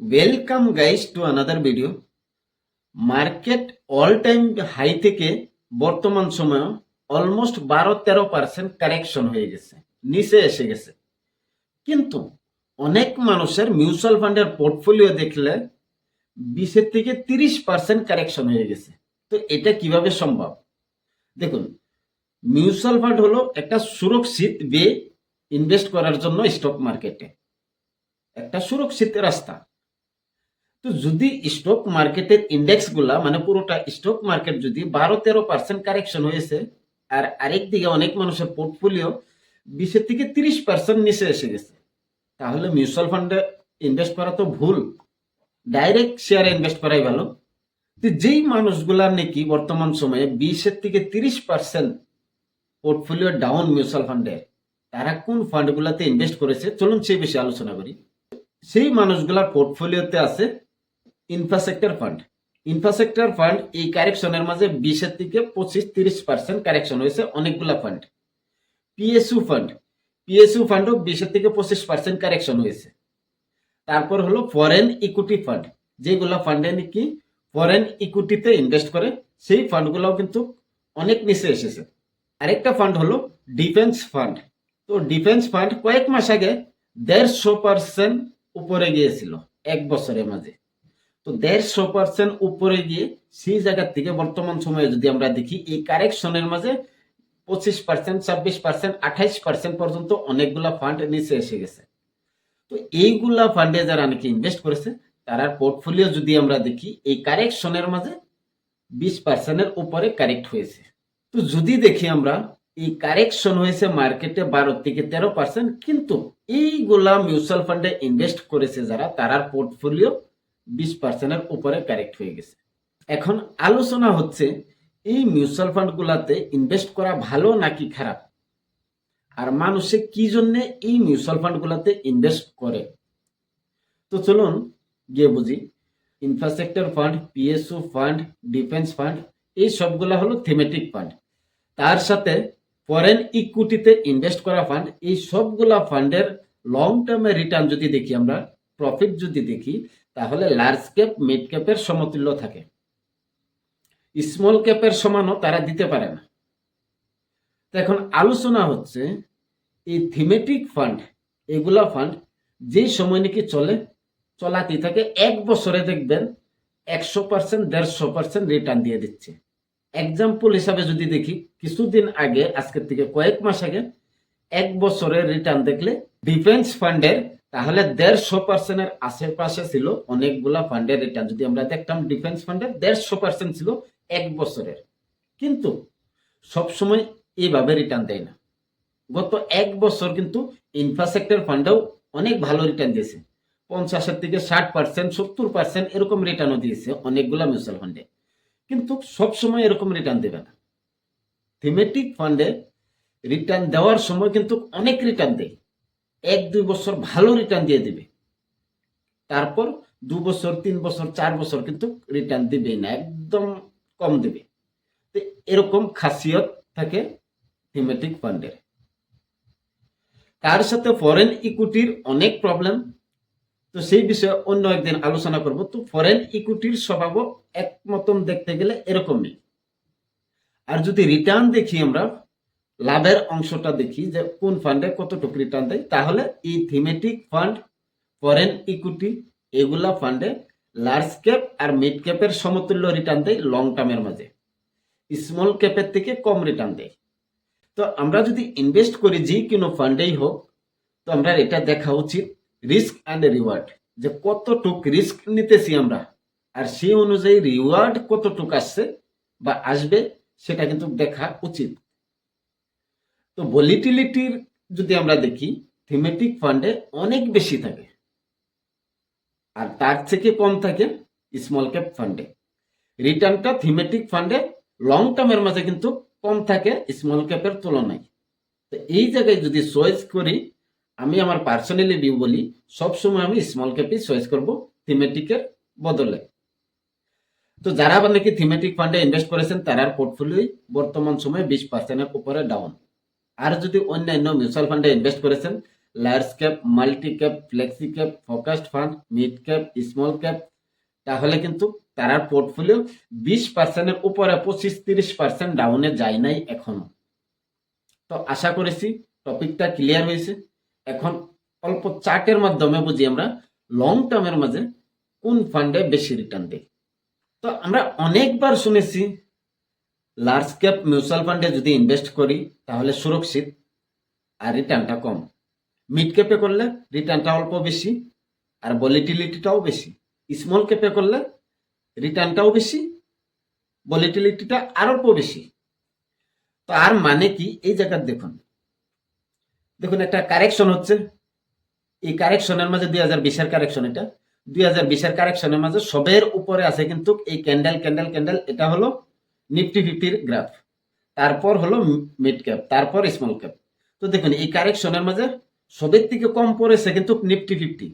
Welcome guys to another video market all time high থেকে বর্তমান সময়ে অলমোস্ট বারো তেরো পার্সেন্ট কারেকশন হয়ে গেছে, নিচে এসে গেছে। কিন্তু অনেক মানুষের মিউচুয়াল ফান্ডের পোর্টফোলিও দেখলে বিশের থেকে তিরিশ পার্সেন্ট কারেকশন হয়ে গেছে। তো এটা কীভাবে সম্ভব? দেখুন মিউচুয়াল ফান্ড হলো একটা সুরক্ষিত বে ইনভেস্ট করার জন্য স্টক মার্কেটে একটা সুরক্ষিত রাস্তা। তো যদি স্টক মার্কেটের ইন্ডেক্সগুলা মানে পুরোটা স্টক মার্কেট যদি বারো তেরো পার্সেন্ট কারেকশন হয়েছে, আর আরেক দিকে অনেক মানুষের পোর্টফোলিও বিশের থেকে তিরিশ পার্সেন্ট নিচে এসে গেছে, তাহলে মিউচুয়াল ফান্ডে ইনভেস্ট করা তো ভুল। ডাইরেক্ট শেয়ারে ইনভেস্ট করাই ভালো। তো যেই মানুষগুলা নাকি বর্তমান সময়ে বিশের থেকে তিরিশ পার্সেন্ট পোর্টফোলিও ডাউন মিউচুয়াল ফান্ডে তারা কোন ফান্ডগুলাতে ইনভেস্ট করেছে? চলুন সেই বিষয়ে আলোচনা করি। সেই মানুষগুলার পোর্টফোলিওতে আছে ইনফ্রাস্ট্রাকচার ফান্ড ইনফ্রাস্ট্রাকচার ফান্ড এই কারেকশনের মাঝে বিশের থেকে পঁচিশ, তিরিশ পার্সেন্ট কারেকশন হয়েছে অনেকগুলা ফান্ড পিএসইউ ফান্ড পিএসইউ ফান্ডও বিশের থেকে পঁচিশ পার্সেন্ট কারেকশন হয়েছে। তারপর হলো ফরেন ইকুইটি ফান্ড যেগুলা ফান্ডে নাকি ফরেন ইকুইটিতে ইনভেস্ট করে, সেই ফান্ডগুলোও কিন্তু অনেক নিচে এসেছে। আরেকটা ফান্ড হলো ডিফেন্স ফান্ড তো ডিফেন্স ফান্ড কয়েক মাস আগে দেড়শো পার্সেন্ট উপরে গিয়েছিল, এক বছরের মাঝে। তো দেড়শো পার্সেন্ট উপরে গিয়ে সেই জায়গার থেকে বর্তমান সময়ে যদি আমরা দেখি, এই কারেকশনের মাঝে পঁচিশ পার্সেন্ট ছাব্বিশ পার্সেন্ট আঠাইশ পার্সেন্ট পর্যন্ত অনেকগুলা ফান্ড নিচে এসে গেছে। তো এইগুলা ফান্ডে যারা নাকি ইনভেস্ট করেছে তার পোর্টফোলিও যদি আমরা দেখি, এই কারেকশনের মাঝে বিশ পার্সেন্টের উপরে কারেক্ট হয়েছে। তো যদি দেখি আমরা, এই কারেকশন হয়েছে মার্কেটে বারো থেকে তেরো পার্সেন্ট কিন্তু এইগুলা মিউচুয়াল ফান্ডে ইনভেস্ট করেছে যারা, তারার পোর্টফোলিও বিশ পার্সেন্টের উপরে কারেক্ট হয়ে গেছে। এখন আলোচনা হচ্ছে, এই মিউচুয়াল ফান্ড গুলাতে ইনভেস্ট করা ভালো নাকি খারাপ? আর মানুষে কি জন্য এই মিউচুয়াল ফান্ড গুলাতে ইনভেস্ট করে? তো চলুন গিয়ে বুঝি। Infrastructure fund PSO fund defence fund এই সবগুলা হলো থিমেটিক ফান্ড তার সাথে ফরেন ইকুইটিতে ইনভেস্ট করা ফান্ড এই সবগুলা ফান্ডের লং টার্মে রিটার্ন যদি দেখি আমরা প্রফিট যদি দেখি তাহলে লার্জ ক্যাপ মিড ক্যাপের সমতুল্য থাকে। স্মল ক্যাপের সমানও তারা দিতে পারে না। এখন আলোচনা হচ্ছে, এই থিমেটিক ফান্ড এগুলা ফান্ড যেই সময় নাকি চলে, চলাতেই থাকে, এক বছরে দেখবেন একশো পার্সেন্ট দেড়শো পার্সেন্ট রিটার্ন দিয়ে দিচ্ছে। এক্সাম্পল হিসাবে যদি দেখি, কিছুদিন আগে, আজকের থেকে কয়েক মাস আগে, এক বছরের রিটার্ন দেখলে ডিফেন্স ফান্ডের তাহলে দেড়শো পার্সেন্টের আশেপাশে ছিল অনেকগুলা ফান্ডের রিটার্ন যদি আমরা দেখতাম ডিফেন্স ফান্ডের দেড়শো পার্সেন্ট ছিল এক বছরের। কিন্তু সবসময় এইভাবে রিটার্ন দেয় না। গত এক বছর কিন্তু ইনফ্রাস্ট্রাকচার ফান্ডেও অনেক ভালো রিটার্ন দিয়েছে। পঞ্চাশের থেকে ষাট পার্সেন্ট সত্তর পার্সেন্ট এরকম রিটার্নও দিয়েছে অনেকগুলা মিউচুয়াল ফান্ডে কিন্তু সবসময় এরকম রিটার্ন দেবে না। থিমেটিক ফান্ডে রিটার্ন দেওয়ার সময় কিন্তু অনেক রিটার্ন দেয়। এক, দুই বছর ভালো রিটার্ন দিয়ে দিবে। তারপর দু বছর, তিন বছর, চার বছর কিন্তু রিটার্ন দিবে না, একদম কম দেবে। তো এরকম খাসিয়ত থাকে থিমেটিক ফান্ডের তার সাথে ফরেন ইকুইটির অনেক প্রবলেম তো সেই বিষয়ে অন্য একদিন আলোচনা করব। তো ফরেন ইকুইটির স্বভাবও একমতন দেখতে গেলে এরকমই। আর যদি রিটার্ন দেখি আমরা লাভের অংশটা দেখি যে কোন ফান্ডে কতটুকু রিটার্ন দেয়। তাহলে এই থিমেটিক ফান্ড ফরেন ইকুইটি এগুলা ফান্ডে লার্জ ক্যাপ আর মিড ক্যাপের সমতুল্য রিটার্ন দেয় লং টার্মের মাঝে। স্মল ক্যাপের থেকে কম রিটার্ন দেয়। তো আমরা যদি ইনভেস্ট করি যে কোনো ফান্ডেই হোক, তো আমরা এটা দেখা উচিত রিস্ক অ্যান্ড রিওয়ার্ড যে কতটুক রিস্ক নিতেছি আমরা, আর সেই অনুযায়ী রিওয়ার্ড কতটুক আসছে বা আসবে, সেটা কিন্তু দেখা উচিত। তো ভলিটিলিটির যদি আমরা দেখি থিমেটিক ফান্ডে অনেক বেশি থাকে। আর তার থেকে কম থাকে স্মল ক্যাপ ফান্ডে রিটার্নটা থিমেটিক ফান্ডে লং টার্মের মাঝে কিন্তু কম থাকে স্মল ক্যাপের তুলনায়। তো এই জায়গায় যদি চয়েস করি, আমি আমার পার্সোনালি ভিউ বলি, সবসময় আমি স্মল ক্যাপই চয়েস করব থিমেটিকের বদলে। তো যারা নাকি থিমেটিক ফান্ডে ইনভেস্ট করেছেন, তারার পোর্টফোলিও বর্তমান সময়ে বিশ পার্সেন্টের উপরে ডাউন আর যদি অন্যান্য মিউচুয়াল ফান্ডে ইনভেস্ট করেছেন large cap multi cap flexi cap focused fund mid cap small cap তাহলে কিন্তু তার পোর্টফোলিও বিশ পার্সেন্টের উপরে পঁচিশ তিরিশ পার্সেন্ট ডাউনে যায় নাই এখনও। তো আশা করেছি টপিকটা ক্লিয়ার হয়েছে। এখন অল্প চার্টের মাধ্যমে বুঝি আমরা লং টার্মের মাঝে কোন ফান্ডে বেশি রিটার্ন দেয়। তো আমরা অনেকবার শুনেছি লার্জ ক্যাপ মিউচুয়াল ফান্ডে যদি ইনভেস্ট করি, তাহলে সুরক্ষিত আর রিটার্নটা কম। মিড ক্যাপে করলে রিটার্নটা অল্প বেশি আর ভলিটিলিটিটাও বেশি। স্মল ক্যাপে করলে রিটার্নটাও বেশি ভলিটিলিটিটা আর অল্প বেশি। তো আর মানে কি? এই জায়গার দেখুন। দেখুন, একটা কারেকশন হচ্ছে। এই কারেকশনের মাঝে দুই হাজার বিশের কারেকশন এটা। দুই হাজার বিশের কারেকশনের মাঝে সবের উপরে আছে কিন্তু এই ক্যান্ডেল ক্যান্ডেল ক্যান্ডেল এটা হলো নিফটি ফিফটির গ্রাফ তারপর হলো মিড ক্যাপ তারপর স্মল ক্যাপ তো দেখুন, এই কারেকশনের মাঝে সবের থেকে কম পড়েছে কিন্তু নিফটি ফিফটি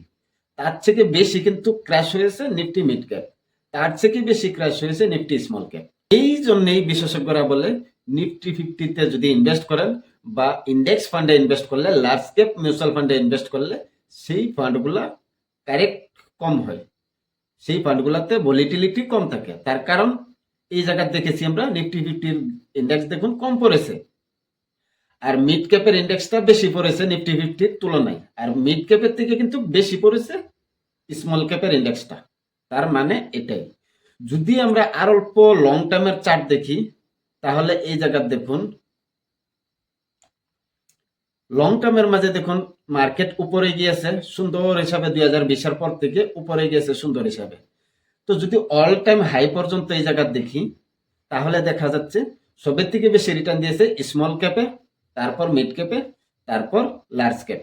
তার থেকে বেশি কিন্তু ক্র্যাশ হয়েছে নিফটি মিড ক্যাপ তার থেকে বেশি ক্র্যাশ হয়েছে নিফটি স্মল ক্যাপ এই জন্যই বিশেষজ্ঞরা বলে নিফটি ফিফটিতে যদি ইনভেস্ট করেন বা ইন্ডেক্স ফান্ডে ইনভেস্ট করলে লার্জ ক্যাপ মিউচুয়াল ফান্ডে ইনভেস্ট করলে, সেই ফান্ডগুলা কারেক্ট কম হয়। সেই ফান্ডগুলোতে ভলিটিলিটি কম থাকে। তার কারণ এই জায়গা দেখেছি আমরা নিফটি ফিফটির ইন্ডেক্স দেখুন, কম পড়েছে। আর মিড ক্যাপের ইন্ডেক্সটা বেশি পড়েছে নিফটি ফিফটির তুলনায়। আর মিড ক্যাপের থেকে কিন্তু বেশি পড়েছে স্মল ক্যাপের ইন্ডেক্সটা তার মানে এটাই। যদি আমরা আর অল্প লং টার্মের চার্ট দেখি, তাহলে এই জায়গা দেখুন লং টার্মের মাঝে দেখুন মার্কেট উপরে গিয়েছে, সুন্দর হিসাবে দুই হাজার বিশের পর থেকে উপরে গিয়েছে সুন্দর হিসাবে। তো যদি অল টাইম হাই পর্যন্ত এই জায়গা দেখি, তাহলে দেখা যাচ্ছে সবের থেকে বেশি রিটার্ন দিয়েছে স্মল ক্যাপে তারপর মিড ক্যাপে তারপর লার্জ ক্যাপ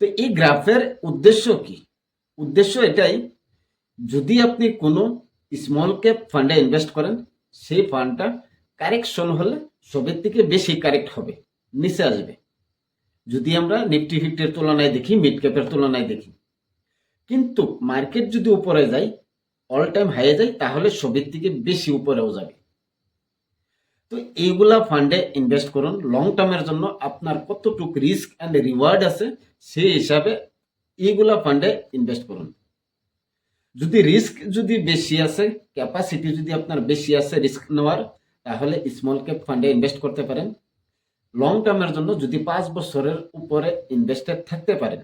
তো এই গ্রাফের উদ্দেশ্য কি? উদ্দেশ্য এটাই, যদি আপনি কোনো স্মল ক্যাপ ফান্ডে ইনভেস্ট করেন, সেই ফান্ডটা কারেকশন হলে সবের থেকে বেশি কারেক্ট হবে, নিচে আসবে। যদি আমরা নিফটি ফিফটির তুলনায় দেখি মিড ক্যাপের তুলনায় দেখি। কিন্তু মার্কেট যদি উপরে যায় অল টাইম হাইয়ে যায় তাহলে সবের থেকে বেশি উপরেও যাবে। তো এইগুলা ফান্ডে ইনভেস্ট করুন। লং টার্মের জন্য আপনার কতটুকু রিস্ক অ্যান্ড রিওয়ার্ড আছে, সেই হিসাবে এইগুলা ফান্ডে ইনভেস্ট করুন। যদি রিস্ক যদি বেশি আছে ক্যাপাসিটি যদি আপনার বেশি আছে রিস্ক নেওয়ার, তাহলে স্মল ক্যাপ ফান্ডে ইনভেস্ট করতে পারেন। লং টার্মের জন্য যদি পাঁচ বছরের উপরে ইনভেস্টেড থাকতে পারেন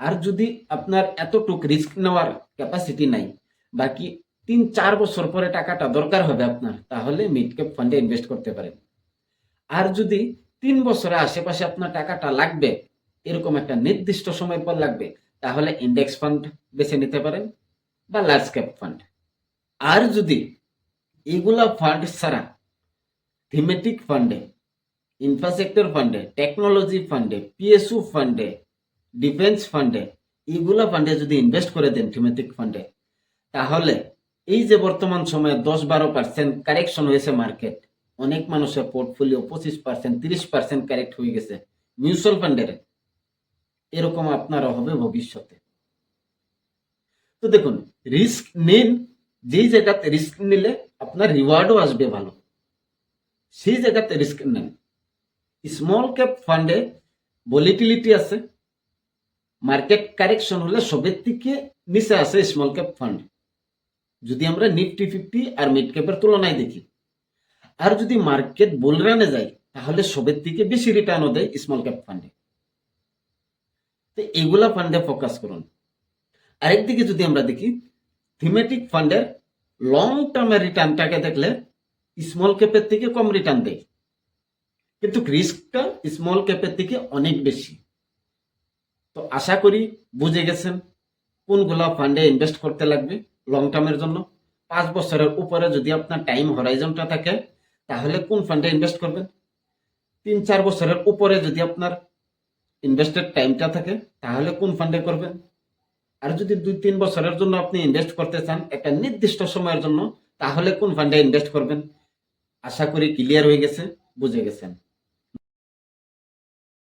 আর যদি আপনার এতটুক রিস্ক নেওয়ার ক্যাপাসিটি নাই, বাকি তিন, চার বছর পরে টাকাটা দরকার হবে আপনার, তাহলে মিড ক্যাপ ফান্ডে ইনভেস্ট করতে পারেন। আর যদি তিন বছরের আশেপাশে আপনার টাকাটা লাগবে, এরকম একটা নির্দিষ্ট সময় পর লাগবে, তাহলে ইন্ডেক্স ফান্ড বেছে নিতে পারেন বা লার্জ ক্যাপ ফান্ড আর যদি এগুলা ফান্ড ছাড়া থিমেটিক ফান্ডে ইনফ্রাস্ট্রাকচার ফান্ডে টেকনোলজি ফান্ডে পিএসইউ ফান্ডে ডিফেন্স ফান্ডে এইগুলা ফান্ডে যদি ইনভেস্ট করে দেন থিমেটিক ফান্ডে তাহলে এই যে বর্তমান সময়ে দশ বারো পার্সেন্ট কারেকশন হয়েছে মার্কেট অনেক মানুষের পোর্টফোলিও পঁচিশ পার্সেন্ট তিরিশ পার্সেন্ট কারেক্ট হয়ে গেছে মিউচুয়াল ফান্ডের এরকম আপনারও হবে ভবিষ্যতে। তো দেখুন রিস্ক নিন, যেই জায়গাতে রিস্ক নিলে আপনার রিওয়ার্ডও আসবে ভালো। সেই জায়গাতে রিস্ক নেন। স্মল ক্যাপ ফান্ডে ভলিটিলিটি আছে। মার্কেট কারেকশন হলে সবের থেকে নিচে আছে স্মল ক্যাপ ফান্ড যদি আমরা নিফটি ফিফটি আর মিড ক্যাপের তুলনায় দেখি। আর যদি মার্কেট বুল রানে যায়, তাহলে সবের থেকে বেশি রিটার্নও দেয় স্মল ক্যাপ ফান্ডে তো এগুলা ফান্ডে ফোকাস করুন। আরেকদিকে যদি আমরা দেখি থিমেটিক ফান্ডের লং টার্মের রিটার্নটাকে দেখলে স্মল ক্যাপের থেকে কম রিটার্ন দেয়। কিন্তু রিস্কটা স্মল ক্যাপের থেকে অনেক বেশি। তো আশা করি বুঝে গেছেন কোনগুলা ফান্ডে ইনভেস্ট করতে লাগবে লং টার্মের জন্য। পাঁচ বছরের উপরে যদি আপনার টাইম হরাইজনটা থাকে, তাহলে কোন ফান্ডে ইনভেস্ট করবেন? তিন চার বছরের উপরে যদি আপনার ইনভেস্টেড টাইমটা থাকে, তাহলে কোন ফান্ডে করবেন? আর যদি দুই তিন বছরের জন্য আপনি ইনভেস্ট করতে চান একটা নির্দিষ্ট সময়ের জন্য, তাহলে কোন ফান্ডে ইনভেস্ট করবেন? আশা করি ক্লিয়ার হয়ে গেছে, বুঝে গেছেন।